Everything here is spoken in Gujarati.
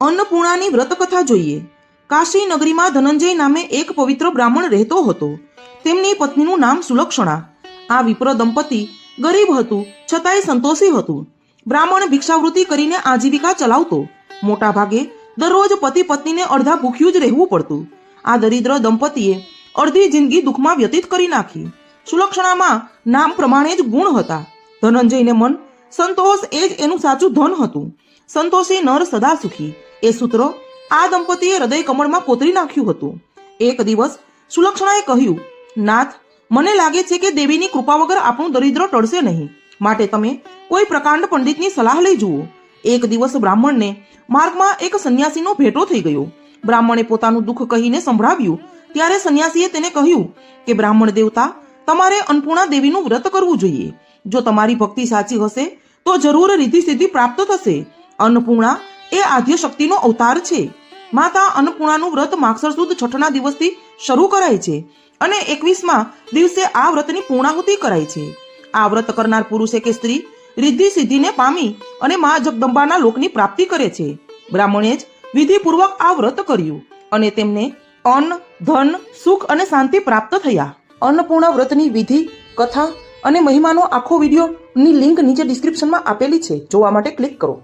અન્નપૂર્ણાની વ્રતકથા જોઈએ. કાશી નગરીમાં ધનંજય નામે એક પવિત્ર બ્રાહ્મણ રહેતો હતો. તેમની પત્નીનું નામ સુલક્ષણા. આ વિપ્ર દંપતી ગરીબ હતું, છતાંય સંતોષી હતું. બ્રાહ્મણ ભિક્ષાવૃત્તિ કરીને આજીવિકા ચલાવતો. મોટા ભાગે દરરોજ પતિ પત્નીને અડધા ભૂખ્યું જ રહેવું પડતું. આ દરિદ્ર દંપતીએ અડધી જિંદગી દુઃખમાં વ્યતીત કરી નાખી. સુલક્ષણામાં નામ પ્રમાણે જ ગુણ હતા. ધનંજયને મન સંતોષ એ જ એનું સાચું ધન હતું. સંતોષી નર સદા સુખી. એ સૂત્ર આ દંપતીએ હૃદય કમળમાં કોતરી નાખ્યું હતું. એક દિવસ સુલક્ષણાએ કહ્યું, નાથ, મને લાગે છે કે દેવીની કૃપા વગર આપણું દરિદ્ર ટળશે નહીં. માટે તમે કોઈ પ્રકાંડ પંડિતની સલાહ લઈ જુઓ. એક દિવસ બ્રાહ્મણને માર્ગમાં એક સંન્યાસીનો ભેટો થઈ ગયો. બ્રાહ્મણે પોતાનું દુઃખ કહીને સંભળાવ્યું. ત્યારે સંન્યાસીએ તેને કહ્યું કે, બ્રાહ્મણ દેવતા તમારે અન્નપૂર્ણા દેવીનું વ્રત કરવું જોઈએ. જો તમારી ભક્તિ સાચી હશે, તો જરૂર રીધિ સિદ્ધિ પ્રાપ્ત થશે. અન્નપૂર્ણા એ આદ્ય શક્તિનો અવતાર છે. માતા અન્નપૂર્ણાનું વ્રત માક્ષર સુદ છઠના દિવસથી શરૂ કરાય છે અને એકવીસમાં દિવસે આ વ્રતની પૂર્ણાહુતિ કરાય છે. આ વ્રત કરનાર પુરુષે કે સ્ત્રી રિદ્ધિ સિદ્ધિને પામી અને મા જગદંબાના લોકની પ્રાપ્તિ કરે છે. બ્રાહ્મણે જ વિધિપૂર્વક આ વ્રત કર્યું અને તેમને અન્ન, ધન, સુખ અને શાંતિ પ્રાપ્ત થયા. અન્નપૂર્ણા વ્રતની વિધિ, કથા અને મહિમાનો આખો વિડીયોની લિંક નીચે ડિસ્ક્રિપ્શનમાં આપેલી છે. જોવા માટે ક્લિક કરો.